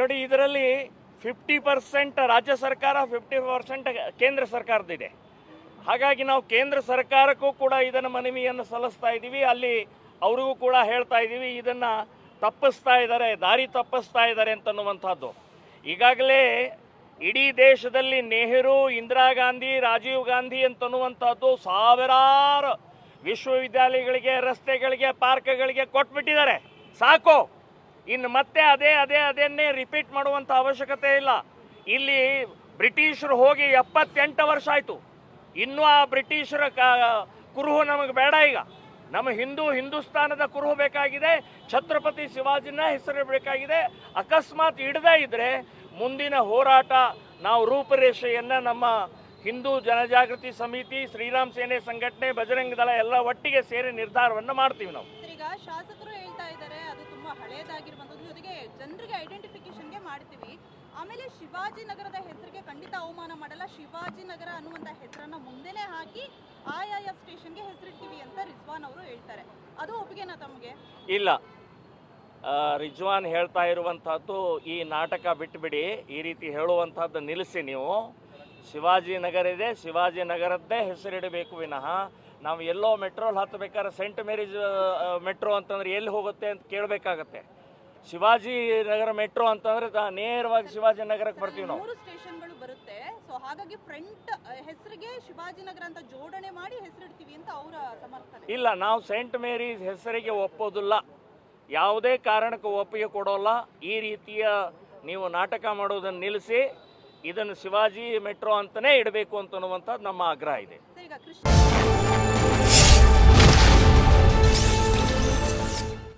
ನೋಡಿ, ಇದರಲ್ಲಿ fifty percent ರಾಜ್ಯ ಸರ್ಕಾರ ಫಿಫ್ಟಿ ಪರ್ಸೆಂಟ್ ಕೇಂದ್ರ ಸರ್ಕಾರದಿದೆ ಹಾಗಾಗಿ ನಾವು ಕೇಂದ್ರ ಸರ್ಕಾರಕ್ಕೂ ಕೂಡ ಇದನ್ನು ಮನವಿಯನ್ನು ಸಲ್ಲಿಸ್ತಾ ಇದ್ದೀವಿ. ಅಲ್ಲಿ ಅವರಿಗೂ ಕೂಡ ಹೇಳ್ತಾ ಇದ್ದೀವಿ, ಇದನ್ನು ತಪ್ಪಿಸ್ತಾ ಇದ್ದಾರೆ, ದಾರಿ ತಪ್ಪಿಸ್ತಾ ಇದ್ದಾರೆ ಅಂತನ್ನುವಂಥದ್ದು. ಈಗಾಗಲೇ ಇಡೀ ದೇಶದಲ್ಲಿ ನೆಹರು, ಇಂದಿರಾ ಗಾಂಧಿ, ರಾಜೀವ್ ಗಾಂಧಿ ಅಂತನ್ನುವಂಥದ್ದು ಸಾವಿರಾರು ವಿಶ್ವವಿದ್ಯಾಲಯಗಳಿಗೆ, ರಸ್ತೆಗಳಿಗೆ, ಪಾರ್ಕ್ಗಳಿಗೆ ಕೊಟ್ಬಿಟ್ಟಿದ್ದಾರೆ. ಸಾಕು! ಇನ್ನು ಮತ್ತೆ ಅದೇ ಅದೇ, ಅದನ್ನೇ ರಿಪೀಟ್ ಮಾಡುವಂಥ ಅವಶ್ಯಕತೆ ಇಲ್ಲ. ಇಲ್ಲಿ ಬ್ರಿಟಿಷರು ಹೋಗಿ ಎಪ್ಪತ್ತೆಂಟು ವರ್ಷ ಆಯಿತು. ಇನ್ನೂ ಆ ಬ್ರಿಟಿಷರ ಕುರುಹು ನಮಗೆ ಬೇಡ ಈಗ. ನಮ್ಮ ಹಿಂದೂ ಹಿಂದೂಸ್ತಾನದ ಕುರುಹು ಬೇಕಾಗಿದೆ, ಛತ್ರಪತಿ ಶಿವಾಜಿನ ಹೆಸರು ಬೇಕಾಗಿದೆ. ಅಕಸ್ಮಾತ್ ಇಡದೇ ಇದ್ರೆ ಮುಂದಿನ ಹೋರಾಟ, ನಾವು ರೂಪುರೇಷೆಯನ್ನು ನಮ್ಮ ಹಿಂದೂ ಜನಜಾಗೃತಿ ಸಮಿತಿ, ಶ್ರೀರಾಮ್ ಸೇನೆ ಸಂಘಟನೆ, ಬಜರಂಗ ದಳ ಎಲ್ಲ ಒಟ್ಟಿಗೆ ಸೇರಿ ನಿರ್ಧಾರವನ್ನು ಮಾಡ್ತೀವಿ ನಾವು. ಶಾಸಕರು ಹೇಳ್ತಾ ಇದ್ದಾರೆ, ಅದು ತುಂಬಾ ಹಳೇದಾಗಿರುವಂಥದ್ದು. ಜೊತೆಗೆ ಜನರಿಗೆ ಐಡೆಂಟಿಫಿಕೇಶನ್ಗೆ ಮಾಡ್ತೀವಿ. ಆಮೇಲೆ ಶಿವಾಜಿನಗರದ ಹೆಸರಿಗೆ ಖಂಡಿತ ಅವಮಾನ ಮಾಡಲ್ಲ. ಶಿವಾಜಿನಗರ ಅನ್ನುವಂಥ ಹೆಸರನ್ನ ಮುಂದೆನೆ ಹಾಕಿ ಆಯಾಯ ಸ್ಟೇಷನ್ಗೆ ಹೆಸರಿಡ್ತೀವಿ ಅಂತ ರಿಜ್ವಾನ್ ಅವರು ಹೇಳ್ತಾರೆ. ಅದು ಒಪ್ಪಿಗೆನಾ ತಮಗೆ? ಇಲ್ಲ. ರಿಜ್ವಾನ್ ಹೇಳ್ತಾ ಇರುವಂಥದ್ದು ಈ ನಾಟಕ ಬಿಟ್ಟುಬಿಡಿ ಈ ರೀತಿ ಹೇಳುವಂಥದ್ದು ನಿಲ್ಲಿಸಿ ನೀವು. ಶಿವಾಜಿನಗರ ಇದೆ ಶಿವಾಜಿನಗರದ್ದೇ ಹೆಸರಿಡಬೇಕು ವಿನಃ. ನಾವು ಎಲ್ಲೋ ಮೆಟ್ರೋಲ್ ಹತ್ತಬೇಕಾದ್ರೆ ಸೆಂಟ್ ಮೇರೀಸ್ ಮೆಟ್ರೋ ಅಂತಂದ್ರೆ ಎಲ್ಲಿ ಹೋಗುತ್ತೆ ಅಂತ ಕೇಳಬೇಕಾಗತ್ತೆ. ಶಿವಾಜಿ ನಗರ ಮೆಟ್ರೋ ಅಂತಂದ್ರೆ ನೇರವಾಗಿ ಶಿವಾಜಿ ನಗರಕ್ಕೆ ಬರ್ತೀವಿ ನಾವು. ಮೂರು ಸ್ಟೇಷನ್ಗಳು ಬರುತ್ತೆ. ಸೊ ಹಾಗಾಗಿ ಫ್ರಂಟ್ ಹೆಸರಿಗೆ ಶಿವಾಜಿನಗರ ಅಂತ ಜೋಡಣೆ ಮಾಡಿ ಹೆಸರಿಡ್ತೀವಿ ಅಂತ ಅವರ ಸಮರ್ಥನೆ. ಇಲ್ಲ ನಾವು ಸೆಂಟ್ ಮೇರೀಸ್ ಹೆಸರಿಗೆ ಒಪ್ಪೋದಿಲ್ಲ. ಯಾವುದೇ ಕಾರಣಕ್ಕೂ ಒಪ್ಪಿಗೆ ಕೊಡೋಲ್ಲ. ಈ ರೀತಿಯ ನೀವು ನಾಟಕ ಮಾಡೋದನ್ನು ನಿಲ್ಲಿಸಿ ಇದನ್ನು ಶಿವಾಜಿ ಮೆಟ್ರೋ ಅಂತಲೇ ಇಡಬೇಕು ಅಂತ ಅಂತನ್ನುವಂಥದ್ದು ನಮ್ಮ ಆಗ್ರಹ ಇದೆ.